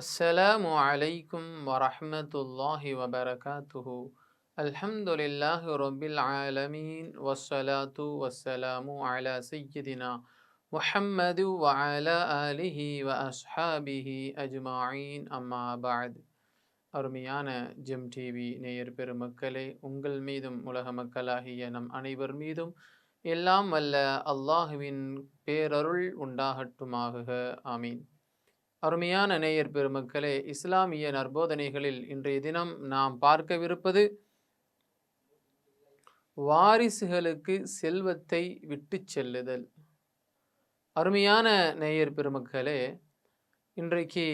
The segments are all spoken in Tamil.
السلام عليكم ورحمة الله وبركاته الحمد لله رب العالمين والصلاة والسلام على سيدنا محمد وعلى آله وأصحابه أجمعين أما بعد அருமையான ஜெம் டிவி நேயர் பெருமக்களே உங்கள் மீதும் உலக மக்களாகிய நம் அனைவர் மீதும் எல்லாம் வல்ல அல்லாஹுவின் பேரருள் உண்டாகட்டுமாக ஆமீன் அருமையான நேயர் பெருமக்களே இஸ்லாமிய நற்போதனைகளில் இன்றைய தினம் நாம் பார்க்கவிருப்பது வாரிசுகளுக்கு செல்வத்தை விட்டு செல்லுதல். அருமையான நேயர் பெருமக்களே இன்றைக்கு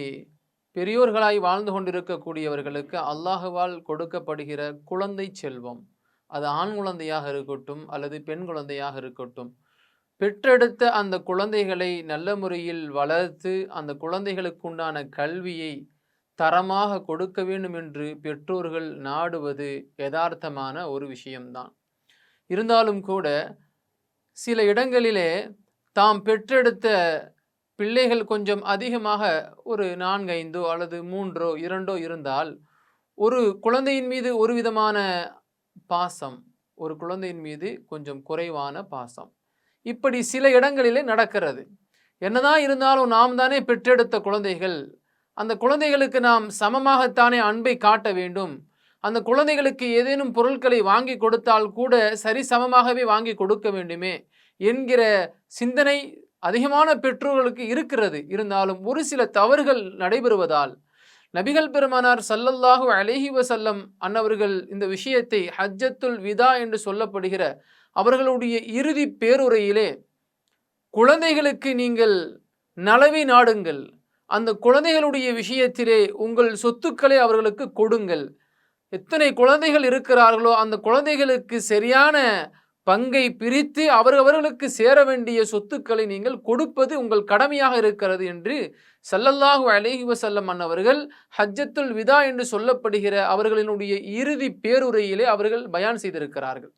பெரியோர்களாய் வாழ்ந்து கொண்டிருக்கக்கூடியவர்களுக்கு அல்லாஹுவால் கொடுக்கப்படுகிற குழந்தை செல்வம். அது ஆண் குழந்தையாக இருக்கட்டும் அல்லது பெண் குழந்தையாக இருக்கட்டும். பெற்றெடுத்த அந்த குழந்தைகளை நல்ல முறையில் வளர்த்து அந்த குழந்தைகளுக்கு உண்டான கல்வியை தரமாக கொடுக்க வேண்டும் என்று பெற்றோர்கள் நாடுவது யதார்த்தமான ஒரு விஷயம்தான். இருந்தாலும் கூட சில இடங்களிலே தாம் பெற்றெடுத்த பிள்ளைகள் கொஞ்சம் அதிகமாக ஒரு நான்கைந்தோ அல்லது மூன்றோ இரண்டோ இருந்தால் ஒரு குழந்தையின் மீது ஒரு விதமான பாசம் ஒரு குழந்தையின் மீது கொஞ்சம் குறைவான பாசம். இப்படி சில இடங்களிலே நடக்கிறது. என்னதான் இருந்தாலும் நாம் தானே பெற்றெடுத்த குழந்தைகள். அந்த குழந்தைகளுக்கு நாம் சமமாகத்தானே அன்பை காட்ட வேண்டும். அந்த குழந்தைகளுக்கு ஏதேனும் பொருட்களை வாங்கி கொடுத்தால் கூட சரி சமமாகவே வாங்கி கொடுக்க வேண்டுமே என்கிற சிந்தனை அதிகமான பெற்றோர்களுக்கு இருக்கிறது. இருந்தாலும் ஒரு சில தவறுகள் நடைபெறுவதால். நபிகள் பெருமானார் சல்லல்லாஹு அலஹி வசல்லம் அன்னவர்கள் இந்த விஷயத்தை ஹஜ்ஜத்துல் விதா என்று சொல்லப்படுகிற அவர்களுடைய இறுதி பேருரையிலே குழந்தைகளுக்கு நீங்கள் நலவை நாடுங்கள். அந்த குழந்தைகளுடைய விஷயத்திலே உங்கள் சொத்துக்களை அவர்களுக்கு கொடுங்கள். எத்தனை குழந்தைகள் இருக்கிறார்களோ அந்த குழந்தைகளுக்கு சரியான பங்கை பிரித்து அவரவர்களுக்கு சேர வேண்டிய சொத்துக்களை நீங்கள் கொடுப்பது உங்கள் கடமையாக இருக்கிறது என்று சல்லல்லாஹு அலேஹி வசல்லம் அன்னவர்கள் ஹஜ்ஜத்துல் விதா என்று சொல்லப்படுகிற அவர்களினுடைய இறுதி பேருரையிலே அவர்கள் பயான் செய்திருக்கிறார்கள்.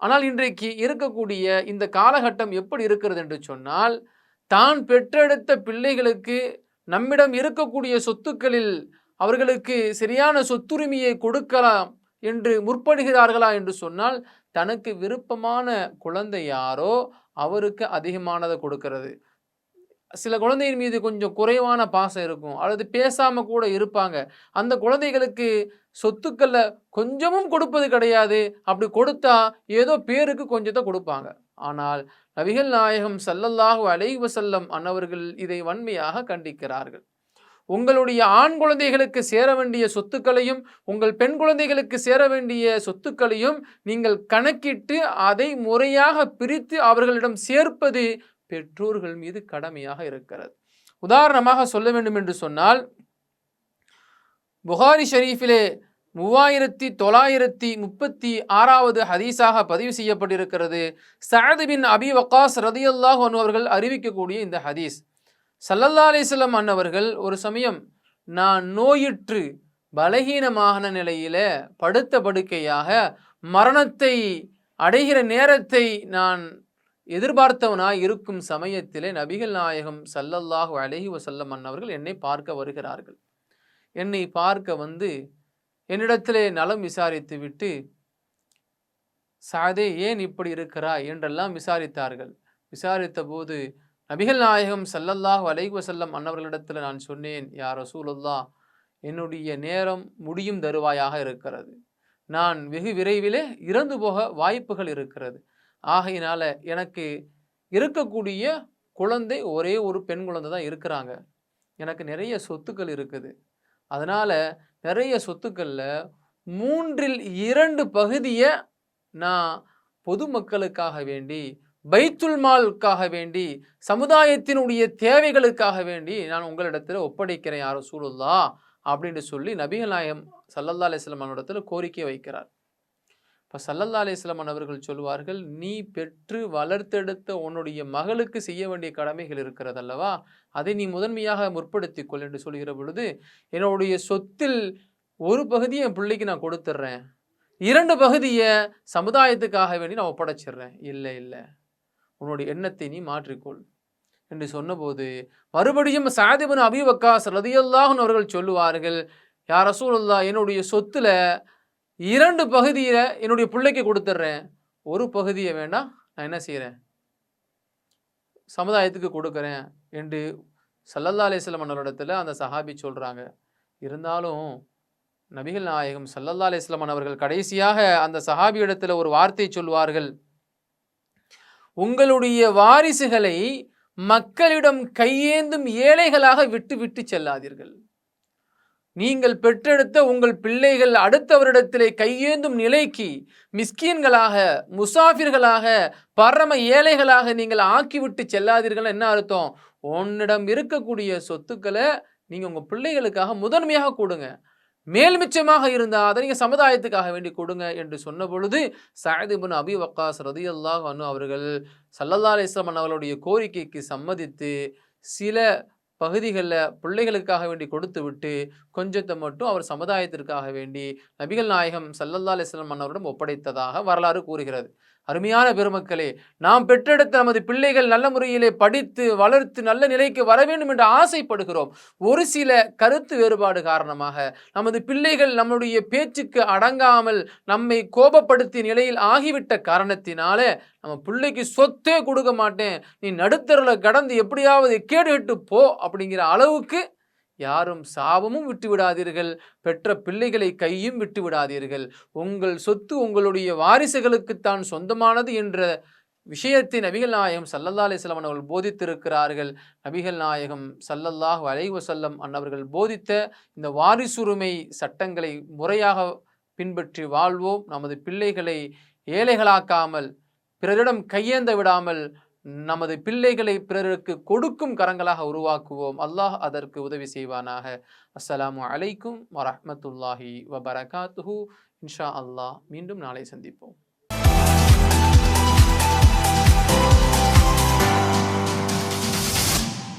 ஆனால் இன்றைக்கு இருக்கக்கூடிய இந்த காலகட்டம் எப்படி இருக்கிறது என்று சொன்னால் தான் பெற்றெடுத்த பிள்ளைகளுக்கு நம்மிடம் இருக்கக்கூடிய சொத்துக்களில் அவர்களுக்கு சரியான சொத்துரிமையை கொடுக்கலாம் என்று முற்படுகிறார்களா என்று சொன்னால் தனக்கு விருப்பமான குழந்தை யாரோ அவருக்கு அதிகமானதை கொடுக்கறது. சில குழந்தையின் மீது கொஞ்சம் குறைவான பாசம் இருக்கும். அல்லது பேசாமல் கூட இருப்பாங்க. அந்த குழந்தைகளுக்கு சொத்துக்களை கொஞ்சமும் கொடுப்பது கிடையாது. அப்படி கொடுத்தா ஏதோ பேருக்கு கொஞ்சத்தை கொடுப்பாங்க. ஆனால் நபிகள் நாயகம் சல்லல்லாஹு அலைவசல்லம் அன்னவர்கள் இதை வன்மையாக கண்டிக்கிறார்கள். உங்களுடைய ஆண் குழந்தைகளுக்கு சேர வேண்டிய சொத்துக்களையும் உங்கள் பெண் குழந்தைகளுக்கு சேர வேண்டிய சொத்துக்களையும் நீங்கள் கணக்கிட்டு அதை முறையாக பிரித்து அவர்களிடம் சேர்ப்பது பெற்றோர்கள் மீது கடமையாக இருக்கிறது. உதாரணமாக சொல்ல வேண்டும் என்று சொன்னால் புகாரி ஷரீஃபிலே மூவாயிரத்தி தொள்ளாயிரத்தி முப்பத்தி ஆறாவது ஹதீஸாக பதிவு செய்யப்பட்டிருக்கிறது. சஹது பின் அபி வக்காஸ் ரதியல்லாஹ் அவர்கள் அறிவிக்கக்கூடிய இந்த ஹதீஸ். சல்லல்லா அலிஸ்லம் அன்னவர்கள் ஒரு சமயம் நான் நோயுற்று பலகீனமான நிலையில படுத்த படுக்கையாக மரணத்தை அடைகிற நேரத்தை நான் எதிர்பார்த்தவனாய் இருக்கும் சமயத்திலே நபிகள் நாயகம் சல்லல்லாஹு அலஹி வசல்லம் அன்னவர்கள் என்னை பார்க்க வருகிறார்கள். என்னை பார்க்க வந்து என்னிடத்திலே நலம் விசாரித்து விட்டு சாதே ஏன் இப்படி இருக்கிறாய்? என்றெல்லாம் விசாரித்தார்கள். விசாரித்த போது நபிகள் நாயகம் சல்லல்லாஹ் அலைஹி வசல்லம் அன்னவர்களிடத்தில் நான் சொன்னேன் யார் ரசூலுல்லா என்னுடைய நேரம் முடியும் தருவாயாக இருக்கிறது. நான் வெகு விரைவிலே இறந்து போக வாய்ப்புகள் இருக்கிறது. ஆகையினால எனக்கு இருக்கக்கூடிய குழந்தை ஒரே ஒரு பெண் குழந்தை தான் இருக்கிறாங்க. எனக்கு நிறைய சொத்துக்கள் இருக்குது. அதனால் நிறைய சொத்துக்களில் மூன்றில் இரண்டு பகுதியை நான் பொதுமக்களுக்காக வேண்டி பைத்துல் மாலுக்காக வேண்டி சமுதாயத்தினுடைய தேவைகளுக்காக வேண்டி நான் உங்களிடத்தில் ஒப்படைக்கிறேன் யாரும் சூழல்லா அப்படின்னு சொல்லி நபிகள் நாயம் சல்லல்லா அலிஸ்லாமனிடத்தில் கோரிக்கை வைக்கிறார். இப்போ சல்லல்லா அலிஸ்லாமன் அவர்கள் சொல்வார்கள் நீ பெற்று வளர்த்தெடுத்த உன்னுடைய மகளுக்கு செய்ய வேண்டிய கடமைகள் இருக்கிறது அல்லவா? அதை நீ முதன்மையாக முற்படுத்தி கொள் என்று சொல்கிற பொழுது என்னுடைய சொத்தில் ஒரு பகுதியை என் பிள்ளைக்கு நான் கொடுத்துட்றேன். இரண்டு பகுதியை சமுதாயத்துக்காக வேண்டி நான் ஒப்படைச்சிடுறேன். இல்லை இல்லை. உன்னுடைய எண்ணத்தை நீ மாற்றிக்கொள். என்று சொன்னபோது மறுபடியும் சாதிபன் அபி வக்காஸ் ரதியல்லாஹன் அவர்கள் சொல்லுவார்கள் யார் ரசூலுல்லா என்னுடைய சொத்துல இரண்டு பகுதியில் என்னுடைய பிள்ளைக்கு கொடுத்துட்றேன் ஒரு பகுதியை வேண்டாம் நான் என்ன செய்கிறேன் சமுதாயத்துக்கு கொடுக்குறேன் என்று சல்லல்லா அலிஸ்லம் அவர்களிடத்துல அந்த சஹாபி சொல்கிறாங்க இருந்தாலும் நபிகள் நாயகம் சல்லல்லா அலிஸ்லமன் அவர்கள் கடைசியாக அந்த சஹாபி இடத்துல ஒரு வார்த்தை சொல்வார்கள் உங்களுடைய வாரிசுகளை மக்களிடம் கையேந்தும் ஏழைகளாக விட்டு விட்டு செல்லாதீர்கள். நீங்கள் பெற்றெடுத்த உங்கள் பிள்ளைகள் அடுத்தவரிடத்திலே கையேந்தும் நிலைக்கு மிஸ்கீன்களாக முசாஃபிர்களாக பரம ஏழைகளாக நீங்கள் ஆக்கிவிட்டு செல்லாதீர்கள். என்ன அர்த்தம்? உன்னிடம் இருக்கக்கூடிய சொத்துக்களை நீங்கள் உங்கள் பிள்ளைகளுக்காக முதன்மையாக கொடுங்க. மேல் மிச்சமாக இருந்தால் அதை நீங்கள் சமுதாயத்துக்காக வேண்டி கொடுங்க என்று சொன்ன பொழுது சாயதிபன் அபி வக்காஸ் ரதி அல்லாஹ் அனு அவர்கள் சல்லல்லா அலிஸ்லாமன் அவர்களுடைய கோரிக்கைக்கு சம்மதித்து சில பகுதிகளில் பிள்ளைகளுக்காக வேண்டி கொடுத்து விட்டு கொஞ்சத்தை மட்டும் அவர் சமுதாயத்திற்காக வேண்டி நபிகள் நாயகம் சல்லல்லா அலிஸ்லாம் மன்னவரிடம் ஒப்படைத்ததாக வரலாறு கூறுகிறது. அருமையான பெருமக்களே நாம் பெற்றெடுத்த நமது பிள்ளைகள் நல்ல முறையிலே படித்து வளர்த்து நல்ல நிலைக்கு வர வேண்டும் என்று ஆசைப்படுகிறோம். ஒரு சில கருத்து வேறுபாடு காரணமாக நமது பிள்ளைகள் நம்முடைய பேச்சுக்கு அடங்காமல் நம்மை கோபப்படுத்திய நிலையில் ஆகிவிட்ட காரணத்தினால நம்ம பிள்ளைக்கு சொத்தே கொடுக்க மாட்டேன். நீ நடுத்தரில் கடந்து எப்படியாவது கேடு போ அப்படிங்கிற அளவுக்கு யாரும் சாபமும் விட்டு விடாதீர்கள் பெற்ற பிள்ளைகளை கையும் விட்டு விடாதீர்கள் உங்கள் சொத்து உங்களுடைய வாரிசுகளுக்குத்தான் சொந்தமானது என்ற விஷயத்தை நபிகள் நாயகம் சல்லல்லா அலிஸ்லாம் அவர்கள் போதித்திருக்கிறார்கள். நபிகள் நாயகம் சல்லல்லாஹ் அலைவசல்லம் அன்னவர்கள் போதித்த இந்த வாரிசுரிமை சட்டங்களை முறையாக பின்பற்றி வாழ்வோம். நமது பிள்ளைகளை ஏழைகளாக்காமல் பிறரிடம் கையேந்த விடாமல் நமது பிள்ளைகளை பிறருக்கு கொடுக்கும் கரங்களாக உருவாக்குவோம். அல்லாஹ் அதற்கு உதவி செய்வானாக. அஸ்ஸலாமு அலைக்கும் வரமத்துல்லாஹி வபரகாத்துஹு. இன்ஷா அல்லாஹ் மீண்டும் நாளை சந்திப்போம்.